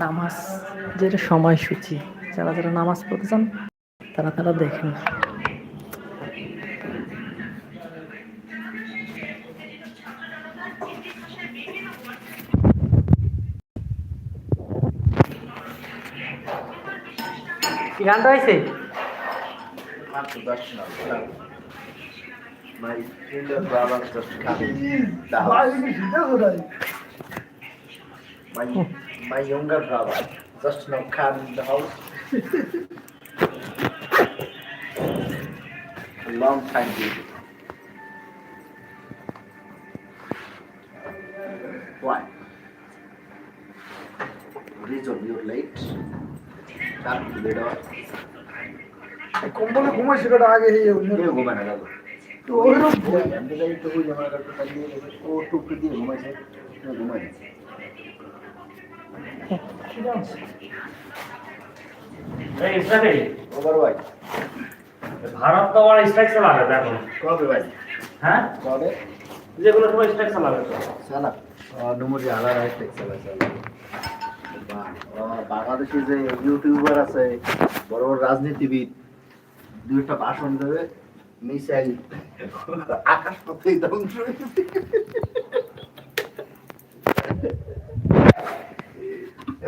নামাজ যেটা সময়সূচি যারা যারা নামাজ পড়তে চান তারা তারা দেখেন কি গানটা হয়েছে. My brother just coming. My, my younger brother just now come in the house. A long time ago. Why? Reason you're late. Can't be late or কম্বলে ঘুমাই সেটা আগে হয়ে ঘুমায় না দাদা তো ওইরকম আমি যাই তো ওই আমার কাছে দিয়ে রেখে ও টুকরি দিয়ে ঘুমাইছে ঘুমাই দিচ্ছে এই ইসরাফিল ও বড় ভাই ভারত তো আবার স্ট্রাইক চালাবে তো কবে ভাই? হ্যাঁ? কবে? স্ট্রাইক চালাবে আলার চালা বাংলাদেশে যে ইউটিউবার আছে বড় বড় রাজনীতিবিদ দুইটা ভাষণ দেবে মিসাইল। আকাশ পথেই ধ্বংস হয়ে গেছে। এবার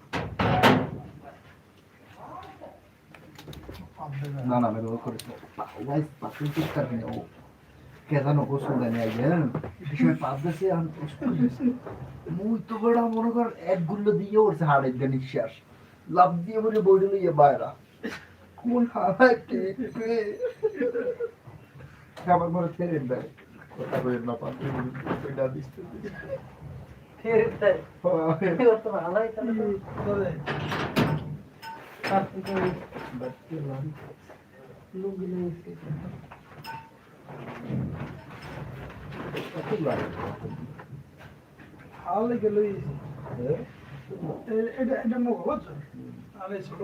না না মেরে ও করেছে। ভাই পাশে ঠিক থাকে ও কে জানো গোসল দেয় জানেন? এই সময় পাপ দেশে দিয়েছি মুই তো বড় মনে কর এক গুল্লো দিয়ে উঠছে হাড়ের দিয়ে নিঃশ্বাস। লাভ দিয়ে বলে বইটা লইয়ে বাইরা। কোন হাওয়ায় টেকবে আমার মনে ফেরে দেয়। কথা বলে না পারলে ওইটা দিচ্ছে ফের তাই এবার তো ভালোই তাহলে গেল এটা এটা মুখ বুঝছ আরে ছোট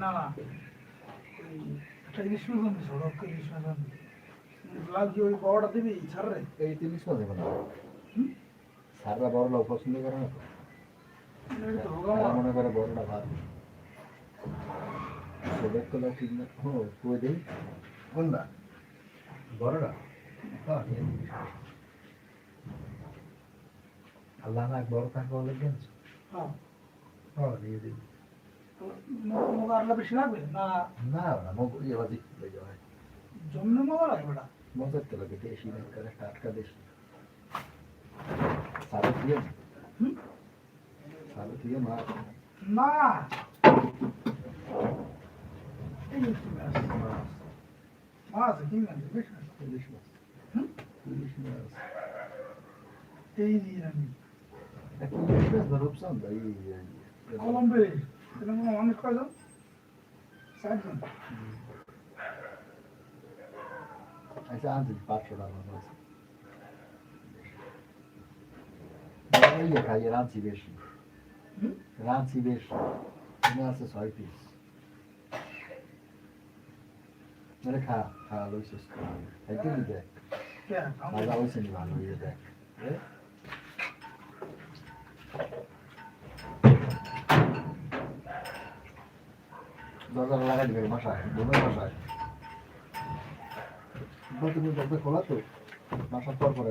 না না ইলিশ মাছ আমি ছোট আমি লাগছে ওই বড়টা দিবি ছাড় রে এই তিরিশ মাসে কোনো সাররা বড় লোক পছন্দ করে না মনে করে বড়টা ভাত ছোটের তো লোক ঠিক না। ও কই দেই? কোনটা? বড়টা হ্যাঁ। আল্লাহ না বড় হ্যাঁ। হ্যাঁ বেশি লাগবে? না? না মুখ জমনে লাগবে বেটা। মজার তো লাগে দেশি না টাটকা দেশি। সারা দিয়ে হুম? সারা দিয়ে মাছ না এই কি মাছ মাছ কি মাছ বেশ মাছ ইলিশ মাছ হুম? ইলিশ মাছ এই দিয়ে আমি একটা ইলিশ মাছ ধরপছান ভাই কলম্বে এরকম অনেক কয়জন ষাটজন আচ্ছা আনছি পাঁচশো টাকা মাছ ইয়ে খাই রাঁচি বেশি? রাঁচি বেশি এনে আছে ছয় পিস মানে খা খা লইছিস খাইতে নি দেখ ভাজা হয়েছে নি ভালো ইয়ে দেখ? দরজা লাগাই দিবে বাসায় বোনের বাসায় তুমি দরজা খোলা তো বাসার পর পর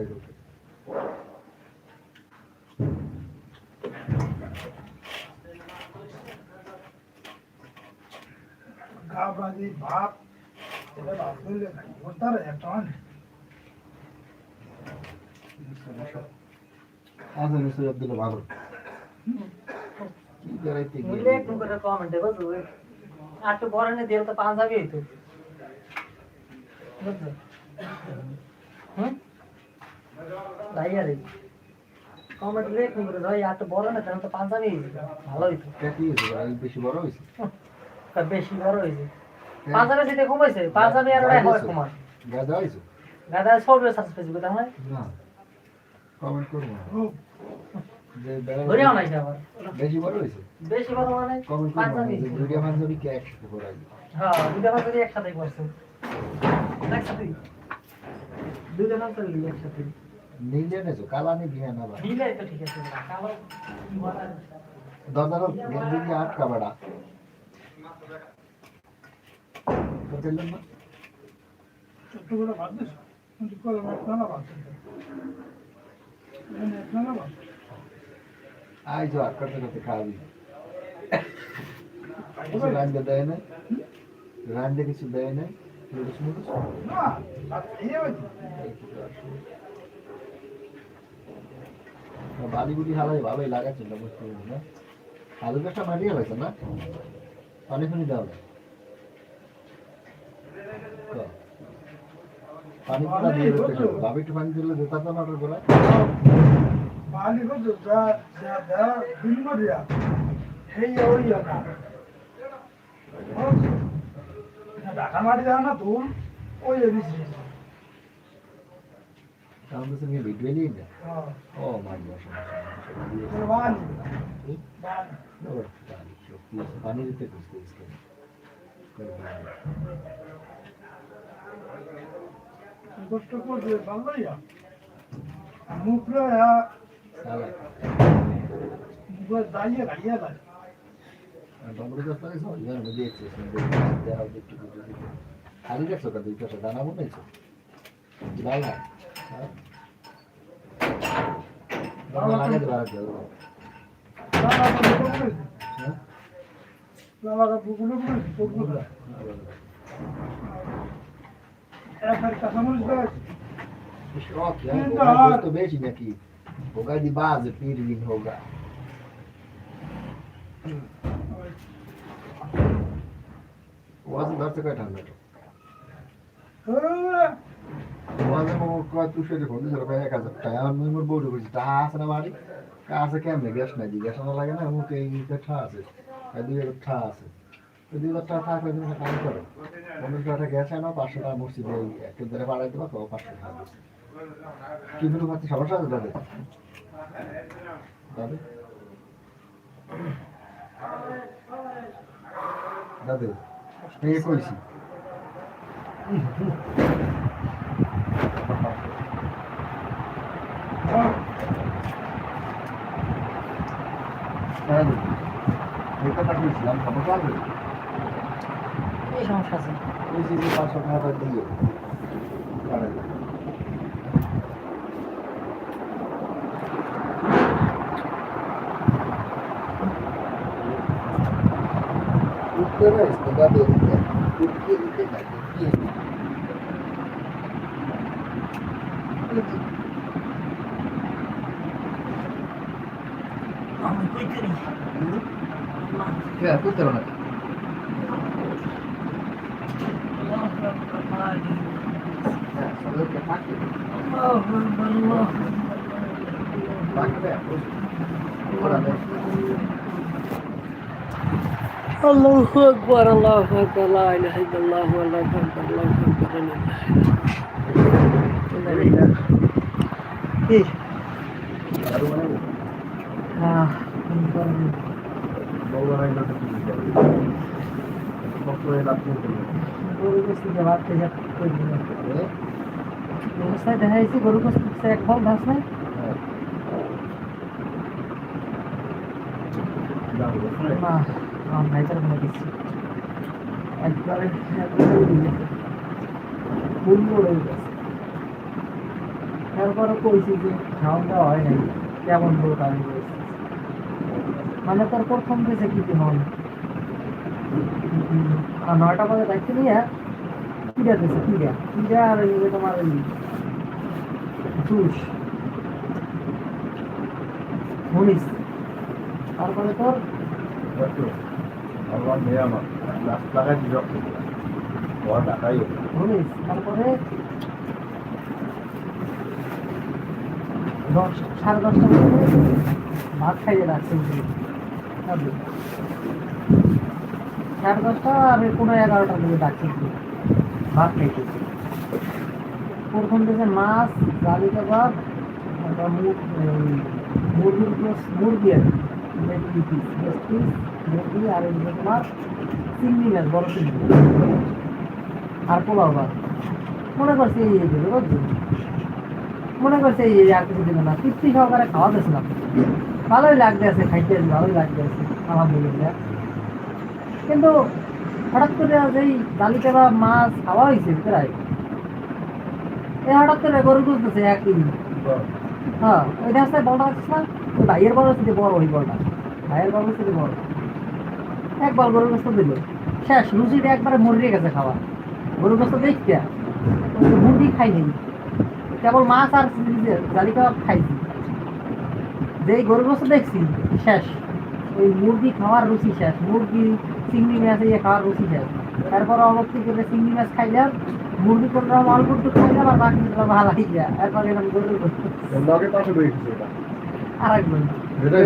আইবে গা বাজি ভাত এটা ভাত করলে খাই তার একটা মানে আজ মিস্টার আব্দুল্লাহ ভালো কি বেড়াইতে বুঝলে একটু করে কমেন্টে বুঝছ আর একটু বড় নিয়ে দিলে তো পাঞ্জাবি হইতো বুঝছ হুম তাই আর কি। কমেন্ট রেট নিবে ভাই এত বড় না তাহলে তো পাঞ্জাবি ভালো হইতো কি হয়েছে ভাই বেশি বড় হয়েছে তা বেশি বড় হয়েছে পাঞ্জাবি যেটা কমাইছে পাঞ্জাবি আর ওরাই হয় কমার গাদা হয়েছে? গাদা সবে সাসপেন্স করতে হয়? না। কমেন্ট করব না। যে বেড়া- নাই আবার। বেশি বড় হয়েছে? বেশি বড় মানে কমেন্ট করব কে একসাথে হ্যাঁ একসাথে করছে একসাথে দুইটা পাঞ্জাবি একসাথে নিজে নেছো কালা হ্যাঁ না ভাই মিলে তো ঠিক আছে কালো কি গেঞ্জি আটকা বেড়া না একটা না একটা না না দেয় না লুটুস মুটুস না বাদ দিয়ে হইতো বালিগুলি হালাই, ভালোই লাগাচ্ছিল, বুঝতে পারছি না? আলু গাছটা মারিয়ে হয়েছে না? পানি ফানি দেওয়া যায় তো, পানি পুরা দিয়ে দিতে হবে ভাবি একটু পানি দিলে যেতে তো না ওটার গোড়ায় বালি কত যা যা যা ভিন্ন দিয়া। হেই ওই না ঢাকা মাটি দেওয়া না ওই এদিকে কারণ তো তুমি ভিডিও নিয়ে না হ্যাঁ। ও মাই গড কষ্ট করছে ভালো ইয়া মুখে সালা মুখে দাঁড়িয়ে দাঁড়িয়ে যায় ডমরু গাছ লাগাইছো ইয়ার মধ্যে দেখছি দেখা দেখতে ভিডিও দিতে খালি দেখছ কা দুই পাশে দানা না। হ্যাঁ? দানা লাগাই দেবা আর কি লালা বুকুলো করেছে হ্যাঁ লালা বুকুলো করেছে বুকুলো একার কাঁচামরিচ গাছ Choque, né? Mas eu também tive aqui. Lugar de base, Pirvin, lugar. ওয়াজে ধরতে কয়টা আনবে ওয়াজে মোর কয় তুষে দেখো দুশো ভাই এক হাজার টাকা আমি মোর বউরে বলছি টাকা আছে না বাড়ি আছে কেমনে গ্যাস নাই গ্যাস না লাগে না মুখে এই ঠা আছে দুই হাজার ঠা আছে যদি হাজার টাকা থাকলে তুমি দান করো পনেরোশো টাকা গেছে আমার পাঁচশো টাকা মসজিদে কেন্দ্রে বাড়াই দেবো, তো পাঁচশো টাকা কিন্তু ভাবছি সমস্যা আছে দাদা দাদা দাদা এই কইছি। দাদু এটা কথা বলছিলাম সমস্যা আছে? এই সমস্যা আছে ওই যে পাঁচশো টাকা দিয়ে পারেন Ustedes todavía dicen, ¿por qué dicen aquí? আমি কই করি ¿Qué? ¿Tú te lo metes? Solo que paque. Paque, vea, pues. Órale. আল্লাহু আকবার আল্লাহু আকবার লা ইলাহা ইল্লাল্লাহ আল্লাহু আকবার আল্লাহু আকবার কি Baru mana bu? Baru mana yang dapat ini? Waktu yang dapat ini. গরু ফল একবারে উড়ে গেছে তারপরে কইছি যে খাওয়াটা হয় নাই কেমন লোক মানে তার প্রথম কি কি হন আর নয়টা বাজে দায়িত্ব নিয়ে কিরা দিয়েছে কিরা কিরা আর যে তোমার ওই জুস মরিচ তারপরে তোর? তারপরে? দশ সাড়ে দশটা ভাত খাইয়ে রাখছে। সাড়ে দশটা আর পনেরো এগারোটার দিকে ডাকছে। ভাত খাইতেছে প্রথম থেকে মাছ জালি কাবাব তারপর এই মুরগির plus মুরগি আর কি। piece, leg মুরগি আর তোমার চিংড়ি মাছ বড় চিংড়ি আর পোলাও ভাত। মনে করছে এই দেবে বুঝলি? মনে করছে এই আর কিছু দেবে না। তৃপ্তি সহকারে খাওয়া দিয়েছিলাম। ভালোই লাগতে আছে খাইতে ভালোই লাগতে আছে। আলহামদুলিল্লাহ। কিন্তু হঠাৎ করে যেই ডালি চাপা মাছ খাওয়া হয়েছে প্রায় এই হঠাৎ করে গরু হ্যাঁ ওই রাস্তায় বলটা হচ্ছে না ওই ভাইয়ের বড় ওই বলটা। ভাইয়ের বড়। এক বল গোস্ত দিল। শেষ একবারে মরিয়ে গেছে খাওয়া। গোস্ত দেখতে মুরগি খাইনি কেবল মাছ আর জালি কাবাব খাইছি। যেই গরুর গোস্ত দেখছি শেষ। ওই মুরগি খাওয়ার রুচি শেষ। মুরগি চিংড়ি মাছ ইয়ে খাওয়ার রুচি শেষ তারপর অবস্থি করে চিংড়ি মাছ খাইলাম মুরগি করলাম অল্প একটু খাইলাম আর বাকি করলাম ভালো লাগিয়া এরপর আর একজন এটাই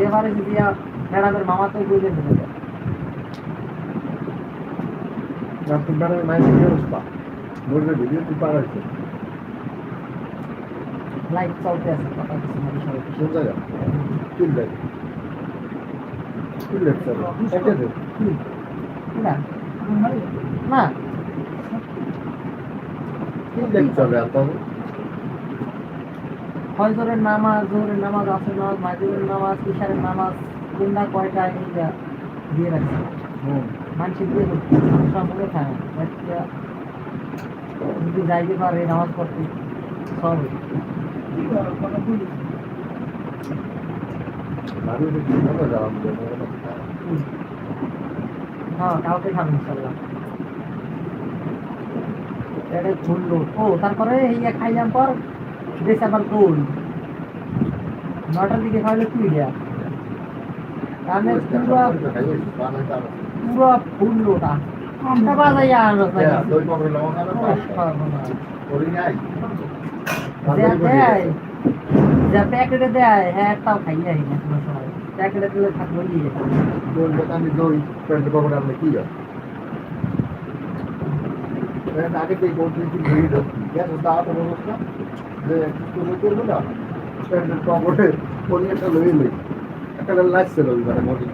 এবারে যদি ম্যাডামের মামা তো বুঝে ফেলে যায় বলবে ভিডিও তুই চলতে আছে কথা কিছু জায়গা? তিন জায়গা তিন লেট স্যার একে দে কি? না না লেট চলে আর ফজরের নামাজ জোহরের নামাজ আসর নামাজ মাগরিবের নামাজ ইশারের নামাজ কোনটা কয়টা এইটা দিয়ে রাখছে। মানুষের দিয়ে সব মনে থাকে। একটা যদি যাইতে পারে নামাজ পড়তে সব আমি তো কি কথা জানাম হ্যাঁ কাউকে খাবে ইনশাল্লাহ। এটা ঘুরলো ও তারপরে এই খাইলাম পর দেশ আবার গোল। নটার দিকে খাইলে কি দেয়া আমি পুরো পুরো ফুললো তা। বাজাই যা প্যাকেটে দেয় হ্যাঁ একটাও খাই যাই না প্যাকেটে দিলে থাকব নিয়ে দই দোকানে দই পেট পাবো আমরা কি হয়? আগে থেকে কিছু ভিড় গ্যাস তা তো অবস্থা? যে তুমি করব না পেটের পাবড়ে পরিয়েটা লই লই। একটা লাগছে রবিবারে মোদি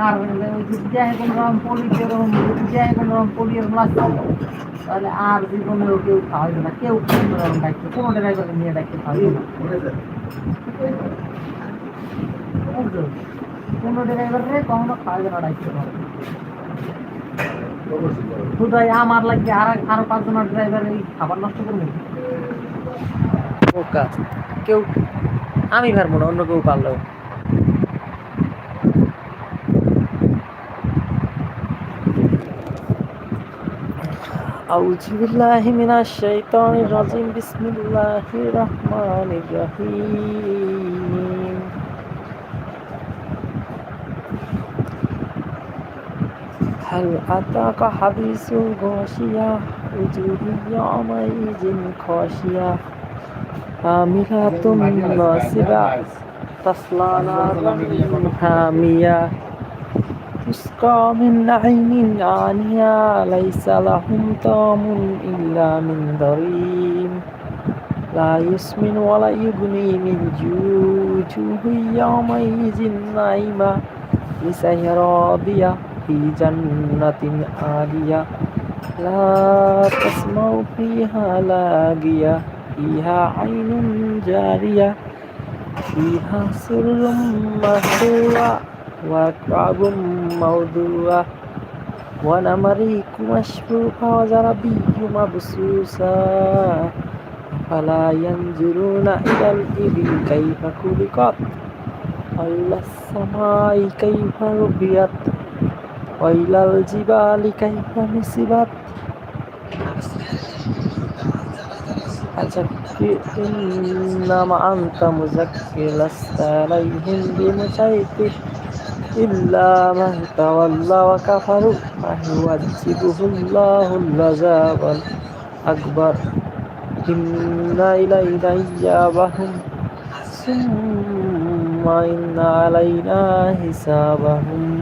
আর ওই যে দেয় কোনো রকম পলি যেরকম দেয় কোনো রকম পলি এরকম লাগছে। তাহলে আর জীবনেও কেউ খাওয়াইবে না কেউ কোনো রকম কোনো ড্রাইভারকে নিয়ে দায়িত্ব খাওয়াইবে না? কোনো ড্রাইভারে কখনো খাওয়াইবে না নেবে। শুধু এই আমার লাগবে আর আরও পাঁচজন ড্রাইভার এই খাবার নষ্ট করবে কেউ আমি পারব না, অন্য কেউ পারলেও أعوذ بالله من الشيطان الرجيم بسم الله الرحمن الرحيم هل أتاك حديث الغاشية وجوه يومئذ خاشية عاملة ناصبة تصلى نارا حامية تسقى من عين آنية ليس لهم طعم إلا من ضريم لا يسمن ولا يغني من جوع يومئذ لسعي راضية في جنة عالية. لا تسمع فيها لاغية فيها عين جارية فيها سر مرفوعة وكعب موضوعة ونمريك مشفوفة وزرابي مبسوسة أفلا ينظرون إلى الإبل كيف خلقت وإلى السماء كيف رفعت وإلى الجبال كيف نصبت فذكر إنما أنت مذكر لست عليهم بمسيطر إلا من تولى وكفر فيعذبه الله العذاب الأكبر إن إلينا إيابهم ثم إن علينا حسابهم